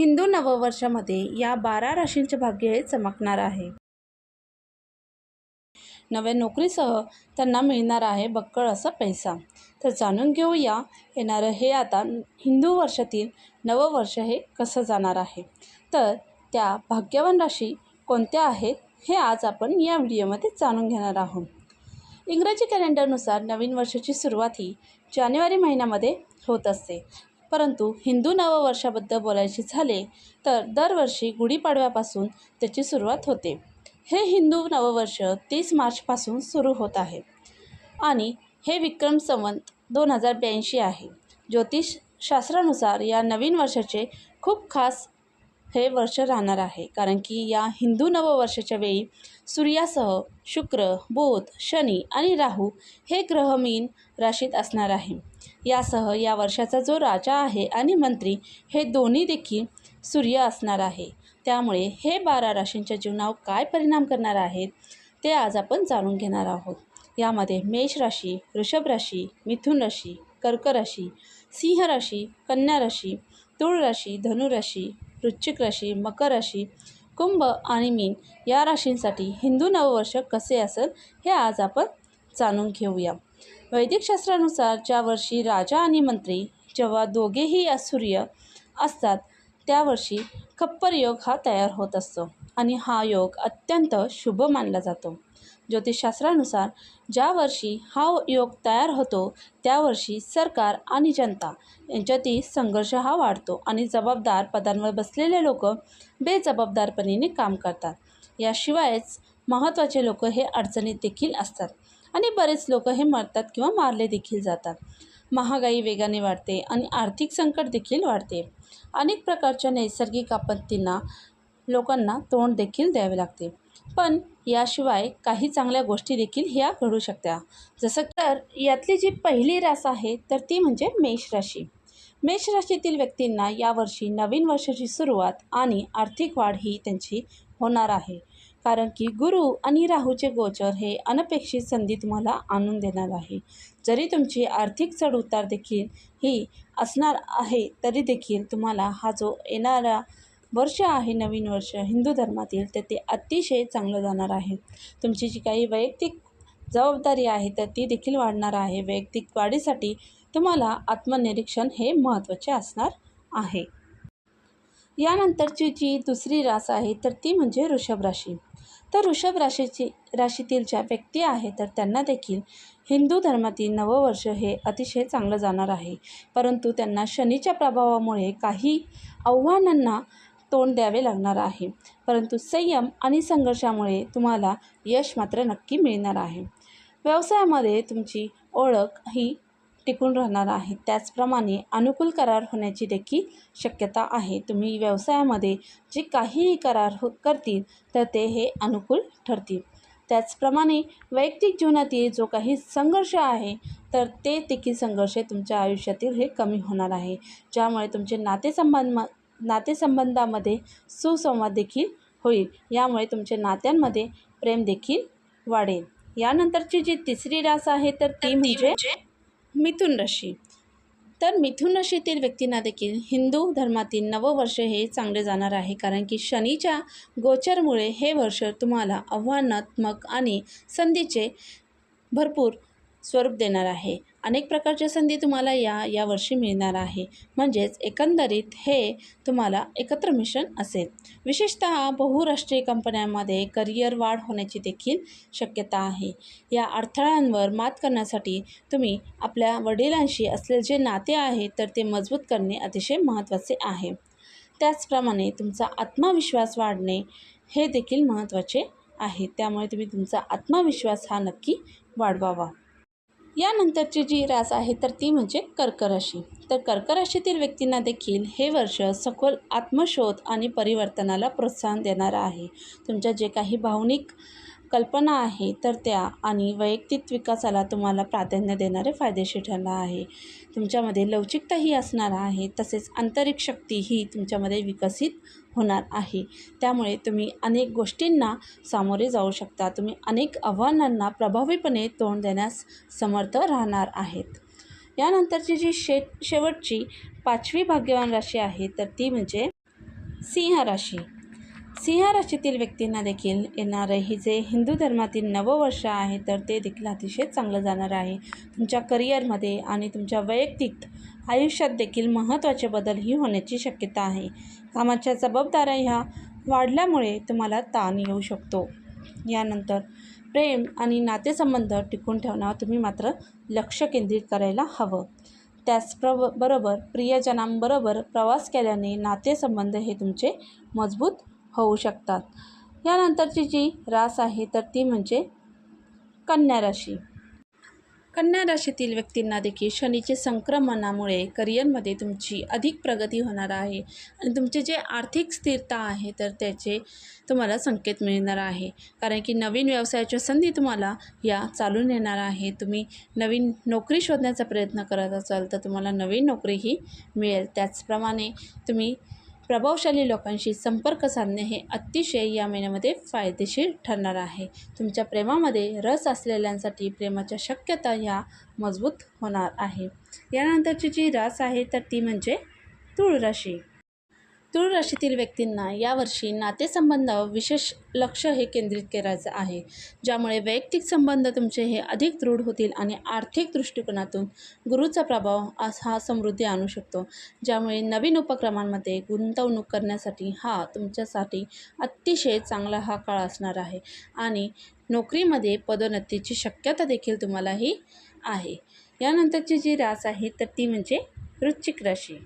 हिंदू नववर्षामध्ये या बारा राशींचे भाग्य हे चमकणार आहे. नव्या नोकरीसह त्यांना मिळणार आहे बक्कळ असा पैसा. तर जाणून घेऊया येणारं हे आता हिंदू वर्षातील नववर्ष हे कसं जाणार आहे? तर त्या भाग्यवान राशी कोणत्या आहेत हे आज आपण या व्हिडिओमध्ये जाणून घेणार आहोत. इंग्रजी कॅलेंडरनुसार नवीन वर्षाची सुरुवात ही जानेवारी महिन्यामध्ये होत असते. परंतु हिंदू नववर्षाबद्दल बोलायचे झाले तर दरवर्षी गुढीपाडव्यापासून त्याची सुरुवात होते. हे हिंदू नववर्ष तीस मार्चपासून सुरू होत आहे. आणि हे विक्रम संवत दोन हजार ब्याऐंशी आहे. ज्योतिषशास्त्रानुसार या नवीन वर्षाचे खूप खास हे वर्ष राहणार आहे. कारण की या हिंदू नववर्षाच्या वेळी सूर्यासह शुक्र बुध शनी आणि राहू हे ग्रह मीन राशीत असणार आहे. यासह या वर्षाचा जो राजा आहे आणि मंत्री हे दोन्ही देखील सूर्य असणार आहे. त्यामुळे हे बारा राशींच्या जीवनावर काय परिणाम करणार आहेत ते आज आपण जाणून घेणार आहोत. यामध्ये मेष राशी वृषभ राशी मिथुन राशी कर्क राशी सिंह राशी कन्या राशी तुळ राशी धनुराशी वृश्चिक राशी मकर राशी कुंभ आणि मीन या राशींसाठी हिंदू नववर्ष कसे असेल हे आज आपण जाणून घेऊया. वैदिक शास्त्रानुसार ज्या वर्षी राजा आणि मंत्री जेव्हा दोघेही सूर्य असतात त्या वर्षी खप्पर योग हा तयार होत असतो आणि हा योग अत्यंत शुभ मानला जातो. ज्योतिषशास्त्रानुसार ज्या वर्षी हा योग तयार होतो त्या वर्षी सरकार आणि जनता यांच्यातील संघर्ष हा वाढतो आणि जबाबदार पदांवर बसलेले लोक बेजबाबदारपणीने काम करतात. याशिवायच महत्त्वाचे लोक हे अडचणीत देखील असतात. आणि बरेच लोक हे मरतात किंवा मारले देखील जातात. महागाई वेगाने वाढते आणि आर्थिक संकट देखील वाढते. अनेक प्रकारच्या नैसर्गिक आपत्तींना लोकांना तोंड देखील द्यावे लागते. पण याशिवाय काही चांगल्या गोष्टी देखील ह्या घडू शकत्या. जसं तर यातली जी पहिली रास आहे तर ती म्हणजे मेष राशी. मेष राशीतील व्यक्तींना यावर्षी नवीन वर्षाची सुरुवात आणि आर्थिक वाढ ही त्यांची होणार आहे. कारण की गुरु आणि राहूचे गोचर हे अनपेक्षित संधी तुम्हाला आणून देणार आहे. जरी तुमची आर्थिक चढउतार देखील ही असणार आहे तरी देखील तुम्हाला हा जो येणारा वर्ष आहे नवीन वर्ष हिंदू धर्मातील तर ते अतिशय चांगलं जाणार आहे. तुमची जी काही वैयक्तिक जबाबदारी आहे तर ती देखील वाढणार आहे. वैयक्तिक वाढीसाठी तुम्हाला आत्मनिरीक्षण हे महत्त्वाचे असणार आहे. यानंतरची जी दुसरी रास आहे तर ती म्हणजे वृषभ राशी. तर वृषभ राशीची राशीतील ज्या व्यक्ती आहेत तर त्यांना देखील हिंदू धर्मातील नववर्ष हे अतिशय चांगलं जाणार आहे. परंतु त्यांना शनीच्या प्रभावामुळे काही आव्हानांना तोंड द्यावे लागणार आहे. परंतु संयम आणि संघर्षामुळे तुम्हाला यश मात्र नक्की मिळणार आहे. व्यवसायामध्ये तुमची ओळख ही टिकून राहणार आहे. त्याचप्रमाणे अनुकूल करार होण्याची देखील शक्यता आहे. तुम्ही व्यवसायामध्ये जे काहीही करार हो करतील तर ते हे अनुकूल ठरतील. त्याचप्रमाणे वैयक्तिक जीवनातील जो काही संघर्ष आहे तर ते देखील संघर्ष तुमच्या आयुष्यातील हे कमी होणार आहे. ज्यामुळे तुमचे नातेसंबंध नातेसंबंधामध्ये सुसंवाद देखील होईल. यामुळे तुमच्या नात्यांमध्ये प्रेम देखील वाढेल. यानंतरची जी तिसरी रास आहे तर ती म्हणजे मिथुन राशी तर मिथुन राशीतील व्यक्तींना देखील हिंदू धर्मातील नववर्ष हे चांगले जाणार आहे. कारण की शनीच्या गोचरमुळे हे वर्ष तुम्हाला आव्हानात्मक आणि संधीचे भरपूर स्वरूप देणार आहे. अनेक प्रकारच्या संधी तुम्हाला या या वर्षी मिळणार आहे. म्हणजेच एकंदरीत हे तुम्हाला एकत्र मिशन असेल. विशेषतः बहुराष्ट्रीय कंपन्यांमध्ये करिअर वाढ होण्याची देखील शक्यता आहे. या अडथळ्यांवर मात करण्यासाठी तुम्ही आपल्या वडिलांशी असलेले जे नाते आहे तर ते मजबूत करणे अतिशय महत्त्वाचे आहे. त्याचप्रमाणे तुमचा आत्मविश्वास वाढणे हे देखील महत्त्वाचे आहे. त्यामुळे तुम्ही तुमचा आत्मविश्वास हा नक्की वाढवावा. यानंतरची जी रास आहे तर ती म्हणजे कर्क राशी तर कर्क राशीतील व्यक्तींना देखील हे वर्ष सखोल आत्मशोध आणि परिवर्तनाला प्रोत्साहन देणारं आहे. तुमच्या जे काही भावनिक कल्पना आहे तर त्या आणि वैयक्तिक विकासाला तुम्हाला प्राधान्य देणारे फायदेशीर ठरणार आहे. तुमच्यामध्ये लवचिकताही असणार आहे तसेच आंतरिक शक्तीही तुमच्यामध्ये विकसित होणार आहे. त्यामुळे तुम्ही अनेक गोष्टींना सामोरे जाऊ शकता. तुम्ही अनेक आव्हानांना प्रभावीपणे तोंड देण्यास समर्थ राहणार आहेत. यानंतरची जी शे शेवटची पाचवी भाग्यवान राशी आहे तर ती म्हणजे सिंह राशी. सिंह राशीतील व्यक्तींना देखील येणारं हे जे हिंदू धर्मातील नववर्ष आहे तर ते देखील अतिशय चांगलं जाणार आहे. तुमच्या करिअरमध्ये आणि तुमच्या वैयक्तिक आयुष्यात देखील महत्त्वाचे बदलही होण्याची शक्यता आहे. कामाच्या जबाबदाऱ्या ह्या वाढल्यामुळे तुम्हाला ताण येऊ शकतो. यानंतर प्रेम आणि नातेसंबंध टिकून ठेवण्यावर तुम्ही मात्र लक्ष केंद्रित करायला हवं. त्याचप्रब बरोबर प्रियजनांबरोबर प्रवास केल्याने नातेसंबंध हे तुमचे मजबूत होऊ शकतात. यानंतरची जी रास आहे तर ती म्हणजे कन्या राशी. कन्या राशीतील व्यक्तींना देखील शनीचे संक्रमणामुळे करिअरमध्ये तुमची अधिक प्रगती होणार आहे आणि तुमचे जे आर्थिक स्थिरता आहे तर त्याचे तुम्हाला संकेत मिळणार आहे. कारण की नवीन व्यवसायाच्या संधी तुम्हाला या चालून येणार आहे. तुम्ही नवीन नोकरी शोधण्याचा प्रयत्न करत असाल तर तुम्हाला नवीन नोकरीही मिळेल. त्याचप्रमाणे तुम्ही प्रभावशाली लोकांशी संपर्क साधणे हे अतिशय या महिन्यामध्ये फायदेशीर ठरणार आहे. तुमच्या प्रेमामध्ये रस असलेल्यांसाठी प्रेमाच्या शक्यता ह्या मजबूत होणार आहे. यानंतरची जी रास आहे तर ती म्हणजे तुळ राशी तुळ राशीतील व्यक्तींना यावर्षी नातेसंबंधावर विशेष लक्ष हे केंद्रित करायचं आहे ज्यामुळे वैयक्तिक संबंध तुमचे हे अधिक दृढ होतील आणि आर्थिक दृष्टिकोनातून गुरुचा प्रभाव हा समृद्धी आणू शकतो. ज्यामुळे नवीन उपक्रमांमध्ये गुंतवणूक करण्यासाठी हा तुमच्यासाठी अतिशय चांगला हा काळ असणार आहे आणि नोकरीमध्ये पदोन्नतीची शक्यता देखील तुम्हालाही आहे. यानंतरची जी रास आहे तर ती म्हणजे वृश्चिक राशी.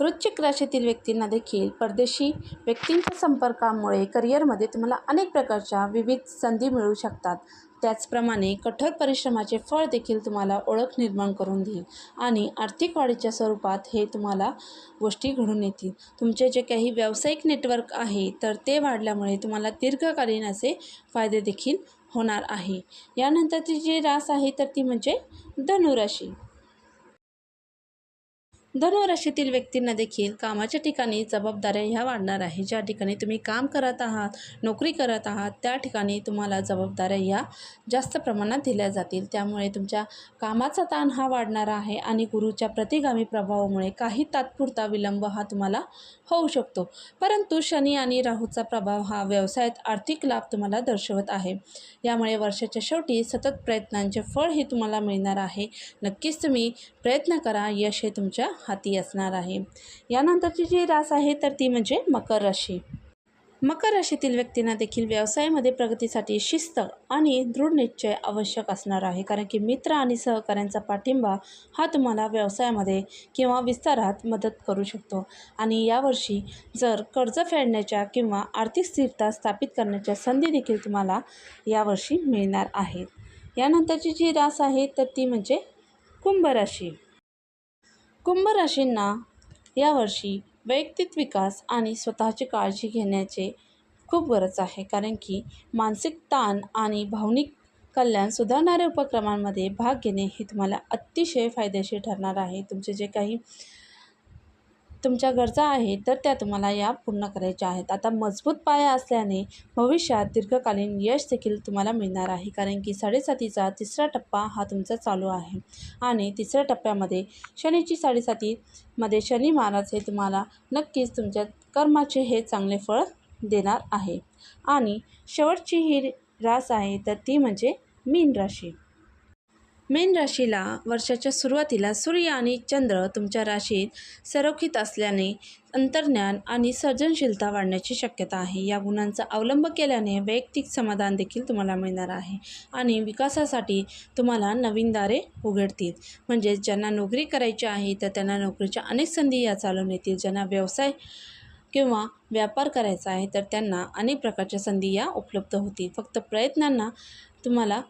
वृश्चिक राशीतील व्यक्तींना देखील परदेशी व्यक्तींच्या संपर्कामुळे करिअरमध्ये तुम्हाला अनेक प्रकारच्या विविध संधी मिळू शकतात. त्याचप्रमाणे कठोर परिश्रमाचे फळ देखील तुम्हाला ओळख निर्माण करून देईल आणि आर्थिक वाढीच्या स्वरूपात हे तुम्हाला गोष्टी घडून येतील. तुमचे जे काही व्यावसायिक नेटवर्क आहे तर ते वाढल्यामुळे तुम्हाला दीर्घकालीन असे फायदे देखील होणार आहे. यानंतरची जी रास आहे तर ती म्हणजे धनुराशी धनुराशीतील व्यक्तींना देखील कामाच्या ठिकाणी जबाबदाऱ्या ह्या वाढणार आहे. ज्या ठिकाणी तुम्ही काम करत आहात नोकरी करत आहात त्या ठिकाणी तुम्हाला जबाबदाऱ्या ह्या जास्त प्रमाणात दिल्या जातील. त्यामुळे तुमच्या कामाचा ताण हा वाढणार आहे आणि गुरुच्या प्रतिगामी प्रभावामुळे काही तात्पुरता विलंब हा तुम्हाला होऊ शकतो. परंतु शनी आणि राहूचा प्रभाव हा व्यवसायात आर्थिक लाभ तुम्हाला दर्शवत आहे. यामुळे वर्षाच्या शेवटी सतत प्रयत्नांचे फळ हे तुम्हाला मिळणार आहे. नक्कीच तुम्ही प्रयत्न करा यश हे तुमच्या हाती असणार आहे. यानंतरची जी रास आहे तर ती म्हणजे मकर राशी. मकर राशीतील व्यक्तींना देखील व्यवसायामध्ये प्रगतीसाठी शिस्त आणि दृढ निश्चय आवश्यक असणार आहे. कारण की मित्र आणि सहकाऱ्यांचा पाठिंबा हा तुम्हाला व्यवसायामध्ये किंवा विस्तारात मदत करू शकतो. आणि यावर्षी जर कर्ज फेडण्याच्या किंवा आर्थिक स्थिरता स्थापित करण्याच्या संधी देखील तुम्हाला यावर्षी मिळणार आहेत. यानंतरची जी रास आहे तर ती म्हणजे कुंभ राशी. कुंभ राशींना यावर्षी वैयक्तिक विकास आणि स्वतःची काळजी घेण्याचे खूप गरज आहे. कारण की मानसिक ताण आणि भावनिक कल्याण सुधारणाऱ्या उपक्रमांमध्ये भाग घेणे हे तुम्हाला अतिशय फायदेशीर ठरणार आहे. तुमचे जे काही तुमच्या गरजा आहेत तर त्या तुम्हाला या पूर्ण करायच्या आहेत. आता मजबूत पाया असल्याने भविष्यात दीर्घकालीन यश देखील तुम्हाला मिळणार आहे कारण की साडेसातीचा तिसरा टप्पा हा तुमचा चालू आहे. आणि तिसऱ्या टप्प्यामध्ये शनीची साडेसातीमध्ये शनी महाराज हे तुम्हाला नक्कीच तुमच्या कर्माचे हे चांगले फळ देणार आहे. आणि शेवटची ही रास आहे तर ती म्हणजे मीन राशी. मेन राशीला वर्षाच्या सुरुवातीला सूर्य आणि चंद्र तुमच्या राशीत सरोखित असल्याने अंतर्ज्ञान आणि सर्जनशीलता वाढण्याची शक्यता आहे. या गुणांचा अवलंब केल्याने वैयक्तिक समाधान देखील तुम्हाला मिळणार आहे आणि विकासासाठी तुम्हाला नवीन दारे उघडतील. म्हणजेच ज्यांना नोकरी करायची आहे तर त्यांना नोकरीच्या अनेक संधी या चालून येतील. ज्यांना व्यवसाय किंवा व्यापार करायचा आहे तर त्यांना अनेक प्रकारच्या संधी या उपलब्ध होतील. फक्त प्रयत्नांना तुम्हाला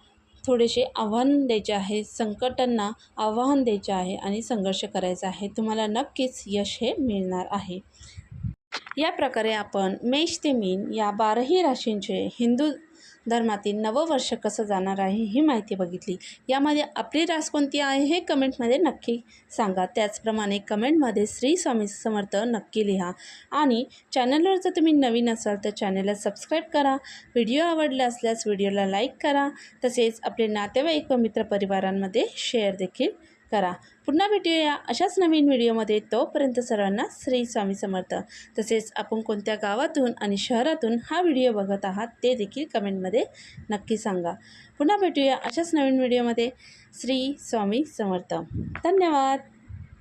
थोडेसे आव्हान द्यायचे आहे संकटांना आव्हान द्यायचे आहे आणि संघर्ष करायचा आहे. तुम्हाला नक्कीच यश हे मिळणार आहे. या प्रकारे आपण मेष ते मीन या बाराही राशींचे हिंदू धर्मातील नववर्ष कसं जाणार आहे ही माहिती बघितली. यामध्ये आपली रास कोणती आहे हे कमेंटमध्ये नक्की सांगा. त्याचप्रमाणे कमेंटमध्ये श्री स्वामी समर्थ नक्की लिहा. आणि चॅनलवर जर तुम्ही नवीन असाल तर चॅनलला सबस्क्राईब करा. व्हिडिओ आवडला असल्यास व्हिडिओला लाईक करा. तसेच आपले नातेवाईक व मित्रपरिवारांमध्ये शेअर देखील करा. पुन्हा भेटूया अशाच नवीन व्हिडिओमध्ये. तोपर्यंत सर्वांना श्री स्वामी समर्थ. तसेच आपण कोणत्या गावातून आणि शहरातून हा व्हिडिओ बघत आहात ते देखील कमेंटमध्ये नक्की सांगा. पुन्हा भेटूया अशाच नवीन व्हिडिओमध्ये. श्री स्वामी समर्थ. धन्यवाद.